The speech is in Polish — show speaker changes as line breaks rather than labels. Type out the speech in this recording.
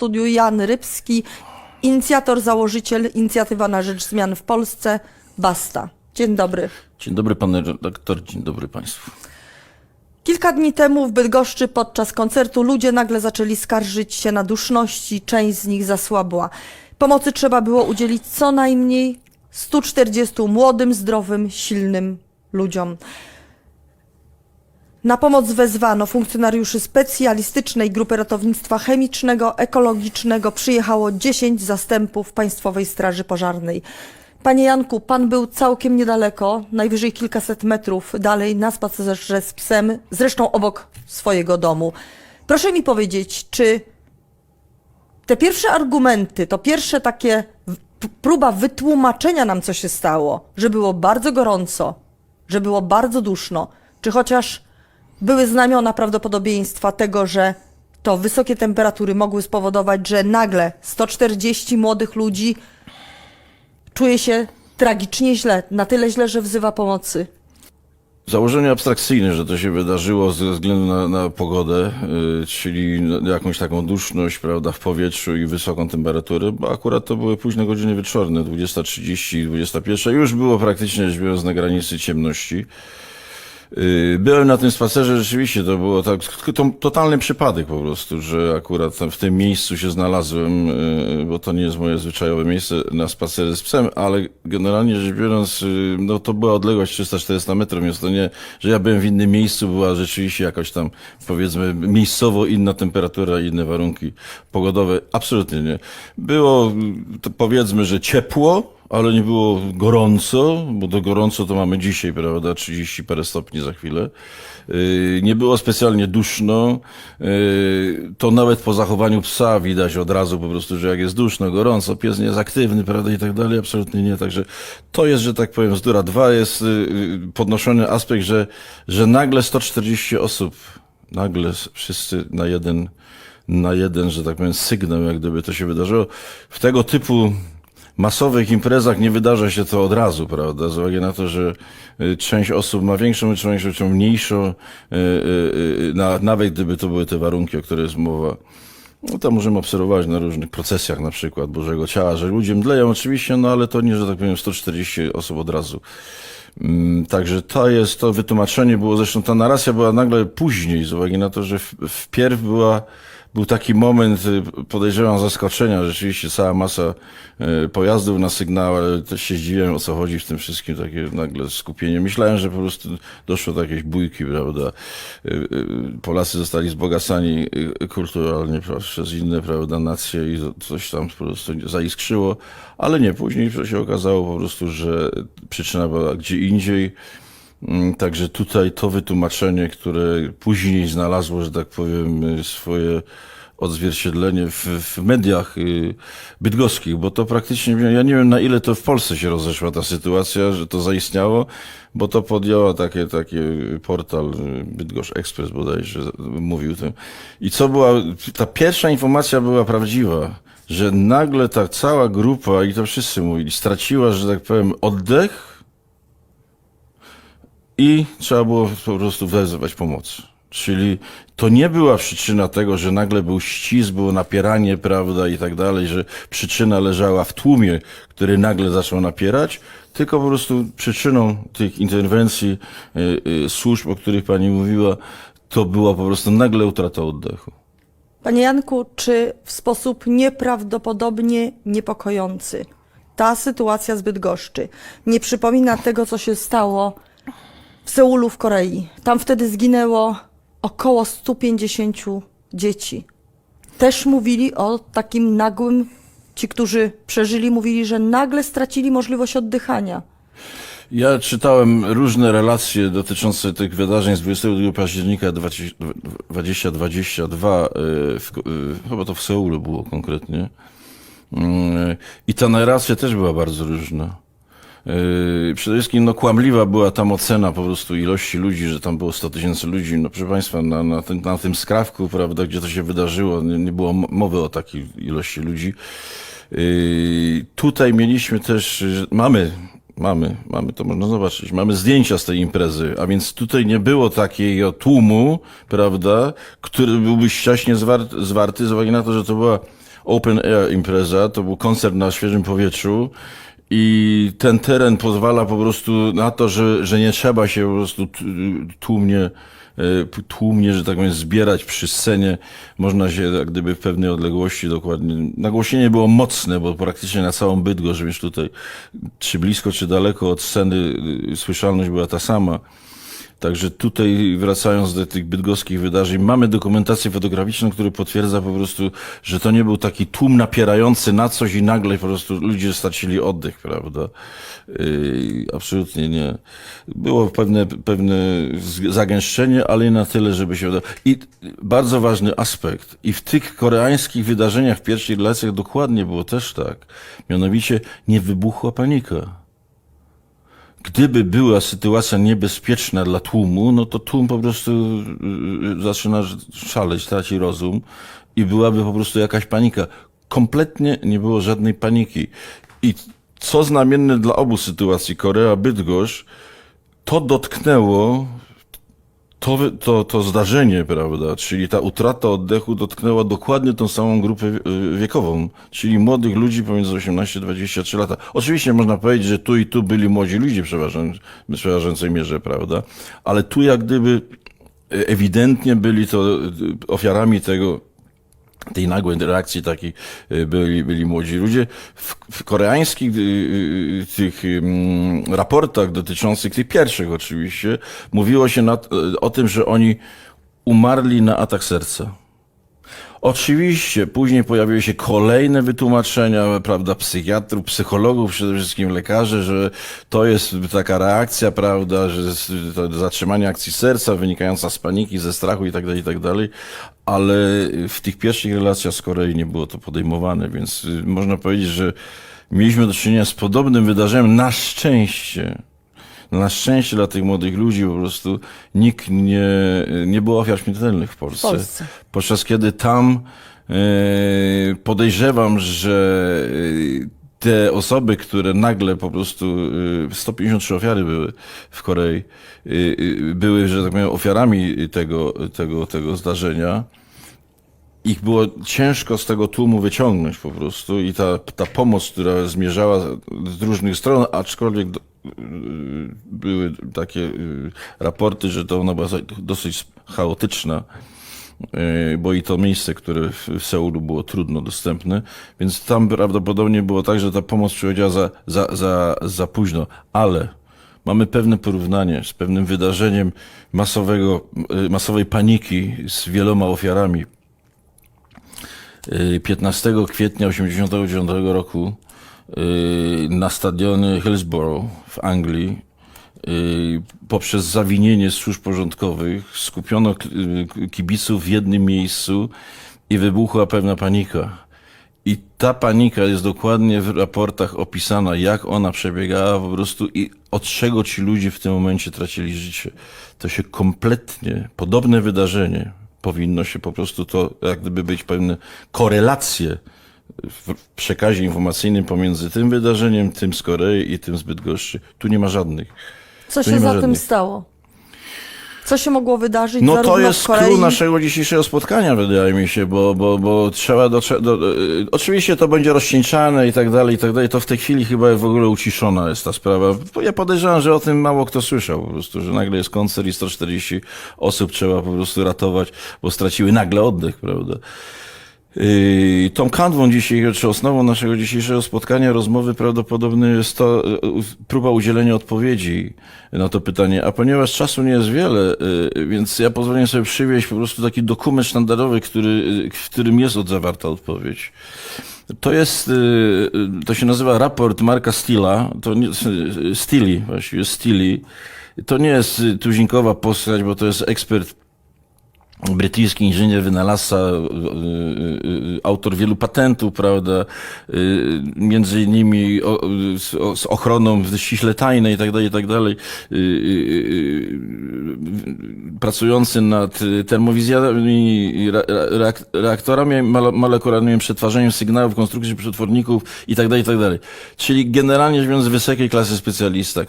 studiu Jan Rybski, inicjator, założyciel Inicjatywa na Rzecz Zmian w Polsce, Basta. Dzień dobry.
Dzień dobry panie redaktor, dzień dobry państwu.
Kilka dni temu w Bydgoszczy podczas koncertu ludzie nagle zaczęli skarżyć się na duszności, część z nich zasłabła. Pomocy trzeba było udzielić co najmniej 140 młodym, zdrowym, silnym ludziom. Na pomoc wezwano funkcjonariuszy specjalistycznej grupy ratownictwa chemicznego, ekologicznego. Przyjechało 10 zastępów Państwowej Straży Pożarnej. Panie Janku, pan był całkiem niedaleko, najwyżej kilkaset metrów dalej na spacerze z psem, zresztą obok swojego domu. Proszę mi powiedzieć, czy te pierwsze argumenty, to pierwsze takie próba wytłumaczenia nam, co się stało, że było bardzo gorąco, że było bardzo duszno, czy chociaż były znamiona prawdopodobieństwa tego, że to wysokie temperatury mogły spowodować, że nagle 140 młodych ludzi czuje się tragicznie źle, na tyle źle, że wzywa pomocy.
Założenie abstrakcyjne, że to się wydarzyło ze względu na, na pogodę, y, czyli jakąś taką duszność, prawda, w powietrzu i wysoką temperaturę, bo akurat to były późne godziny wieczorne, 20.30, 21, już było praktycznie rzecz biorąc na granicy ciemności. Y, Byłem na tym spacerze, rzeczywiście to było tak, to, totalny przypadek po prostu, że akurat w tym miejscu się znalazłem, y, bo to nie jest moje zwyczajowe miejsce na spacerze z psem, ale generalnie rzecz biorąc, y, no to była odległość 300-400 metrów, więc to nie, że ja byłem w innym miejscu, była rzeczywiście jakoś tam, powiedzmy, miejscowo inna temperatura, inne warunki pogodowe. Absolutnie nie. Było, powiedzmy, że ciepło, ale nie było gorąco, bo do gorąco to mamy dzisiaj, prawda, 30 parę stopni za chwilę. Yy, Nie było specjalnie duszno. Yy, To nawet po zachowaniu psa widać od razu po prostu, że jak jest duszno, gorąco, pies nie jest aktywny, prawda, i tak dalej, absolutnie nie. Także to jest, że tak powiem, zdura. Dwa jest yy, podnoszony aspekt, że, że nagle 140 osób, nagle wszyscy na jeden, na jeden, że tak powiem, sygnał, jak gdyby to się wydarzyło. W tego typu masowych imprezach nie wydarza się to od razu, prawda? Z uwagi na to, że y, część osób ma większą część, część mniejszą, y, y, na, nawet gdyby to były te warunki, o których jest mowa. No to możemy obserwować na różnych procesjach, na przykład Bożego Ciała, że ludzie mdleją oczywiście, no ale to nie, że tak powiem, 140 osób od razu. Mm, Także to jest to wytłumaczenie było, zresztą ta narracja była nagle później, z uwagi na to, że wpierw była, był taki moment, y, podejrzewam, zaskoczenia, rzeczywiście cała masa y, pojazdów na sygnał, ale też się zdziwiłem, o co chodzi w tym wszystkim, takie nagle skupienie. Myślałem, że po prostu doszło do jakiejś bójki, prawda. Y, Polacy zostali wzbogacani y, kulturalnie przez inne, prawda, nacje i coś tam po prostu zaiskrzyło, ale nie, później się okazało po prostu, że przyczyna była gdzie indziej. Mm, Także tutaj to wytłumaczenie, które później znalazło, że tak powiem, y, swoje odzwierciedlenie w, w mediach y, bydgoskich, bo to praktycznie, ja nie wiem na ile to w Polsce się rozeszła ta sytuacja, że to zaistniało, bo to podjęła takie, takie portal y, Bydgoszcz Express bodajże mówił tym. I co była, ta pierwsza informacja była prawdziwa, że nagle ta cała grupa, i to wszyscy mówili, straciła, że tak powiem, oddech, i trzeba było po prostu wezwać pomoc. Czyli to nie była przyczyna tego, że nagle był ścisk, było napieranie, prawda, i tak dalej, że przyczyna leżała w tłumie, który nagle zaczął napierać, tylko po prostu przyczyną tych interwencji y, y, służb, o których pani mówiła, to była po prostu nagle utrata oddechu.
Panie Janku, czy w sposób nieprawdopodobnie niepokojący ta sytuacja z Bydgoszczy nie przypomina tego, co się stało w Seulu w Korei? Tam wtedy zginęło około 150 dzieci. Też mówili o takim nagłym, ci, którzy przeżyli, mówili, że nagle stracili możliwość oddychania.
Ja czytałem różne relacje dotyczące tych wydarzeń z 22 października 2022, y, w, y, chyba to w Seulu było konkretnie. Mm, I ta narracja też była bardzo różna. Yy, Przede wszystkim no, kłamliwa była tam ocena po prostu ilości ludzi, że tam było 100 tysięcy ludzi. No proszę Państwa, na, na, tym, na tym skrawku, prawda, gdzie to się wydarzyło, nie, nie było mowy o takiej ilości ludzi. Yy, Tutaj mieliśmy też, mamy, mamy, mamy, to można zobaczyć, mamy zdjęcia z tej imprezy, a więc tutaj nie było takiego tłumu, prawda, który byłby ściaśnie zwart, zwarty z uwagi na to, że to była open air impreza, to był koncert na świeżym powietrzu i ten teren pozwala po prostu na to, że, że nie trzeba się po prostu tłumnie, e, tłumnie, że tak powiem, zbierać przy scenie. Można się jak gdyby w pewnej odległości dokładnie... Nagłośnienie było mocne, bo praktycznie na całą Bydgoszcz, więc tutaj czy blisko, czy daleko od sceny y, słyszalność była ta sama. Także tutaj wracając do tych bydgoskich wydarzeń, mamy dokumentację fotograficzną, która potwierdza po prostu, że to nie był taki tłum napierający na coś i nagle po prostu ludzie stracili oddech, prawda? Yy, absolutnie nie. Było pewne, pewne zagęszczenie, ale nie na tyle, żeby się udało. I bardzo ważny aspekt. I w tych koreańskich wydarzeniach w pierwszych relacjach dokładnie było też tak. Mianowicie nie wybuchła panika gdyby była sytuacja niebezpieczna dla tłumu, no to tłum po prostu y, zaczyna szaleć, traci rozum i byłaby po prostu jakaś panika. Kompletnie nie było żadnej paniki. I co znamienne dla obu sytuacji, Korea, Bydgoszcz, to dotknęło to, to, to zdarzenie, prawda, czyli ta utrata oddechu dotknęła dokładnie tą samą grupę y, wiekową, czyli młodych ludzi pomiędzy 18 a 23 lata. Oczywiście można powiedzieć, że tu i tu byli młodzi ludzie w przeważającej mierze, prawda, ale tu jak gdyby y, ewidentnie byli to y, ofiarami tego, tej nagłej reakcji takiej y, byli, byli młodzi ludzie. W, w koreańskich y, y, tych raportach dotyczących tych pierwszych oczywiście mówiło się na, o tym, że oni umarli na atak serca. Oczywiście, później pojawiły się kolejne wytłumaczenia, prawda, psychiatrów, psychologów, przede wszystkim lekarzy, że to jest taka reakcja, prawda, że zatrzymanie akcji serca wynikająca z paniki, ze strachu tak i tak dalej, ale w tych pierwszych relacjach z Korei nie było to podejmowane, więc y, można powiedzieć, że mieliśmy do czynienia z podobnym wydarzeniem, na szczęście. Na szczęście dla tych młodych ludzi po prostu nikt nie, nie było ofiar śmiertelnych w Polsce.
W Polsce.
Podczas kiedy tam e, podejrzewam, że e, te osoby, które nagle po prostu, e, 153 ofiary były w Korei, e, e, były, że tak powiem, ofiarami tego, tego, tego zdarzenia, ich było ciężko z tego tłumu wyciągnąć po prostu i ta, ta pomoc, która zmierzała z różnych stron, aczkolwiek były takie y, raporty, że to ona była dosyć chaotyczna, y, bo i to miejsce, które w Seulu było trudno dostępne, więc tam prawdopodobnie było tak, że ta pomoc przychodziła za, za, za, za późno, ale mamy pewne porównanie z pewnym wydarzeniem masowego, y, masowej paniki z wieloma ofiarami. 15 kwietnia 1989 roku y, na stadionie Hillsborough w Anglii y, poprzez zawinienie służb porządkowych skupiono y, kibiców w jednym miejscu i wybuchła pewna panika. I ta panika jest dokładnie w raportach opisana, jak ona przebiegała po prostu i od czego ci ludzie w tym momencie tracili życie. To się kompletnie, podobne wydarzenie, powinno się po prostu to, jak gdyby być pewne korelacje w przekazie informacyjnym pomiędzy tym wydarzeniem, tym z Korei i tym z Bydgoszczy. Tu nie ma żadnych.
Co
Tu
się za tym
żadnych.
stało? Co się mogło wydarzyć
No to jest
Korei...
naszego dzisiejszego spotkania, wydaje mi się, bo, bo, bo trzeba do, do, y, Oczywiście to będzie rozcieńczane i tak dalej, i tak dalej. To w tej chwili chyba w ogóle uciszona jest ta sprawa. Bo Ja podejrzewam, że o tym mało kto słyszał po prostu, że nagle jest koncert i 140 osób trzeba po prostu ratować, bo straciły nagle oddech, prawda? Yy, Tą kanwą dzisiaj, czy osnową naszego dzisiejszego spotkania, rozmowy prawdopodobnie jest to yy, próba udzielenia odpowiedzi na to pytanie, a ponieważ czasu nie jest wiele, yy, więc ja pozwolę sobie przywieźć po prostu taki dokument sztandarowy, który, w którym jest zawarta odpowiedź. To jest, to się nazywa raport Marka Stila, to nie, Stili, właściwie Stili. To nie jest tuzinkowa postać, bo to jest ekspert brytyjski inżynier, wynalazca, y, y, y, autor wielu patentów, prawda, między innymi z, ochroną ściśle tajnej i tak dalej, i tak dalej, pracujący nad termowizjami, reaktorami mole- molekularnymi, przetwarzaniem sygnałów, konstrukcji przetworników i tak dalej, i tak dalej. Czyli generalnie rzecz biorąc wysokiej klasy specjalista,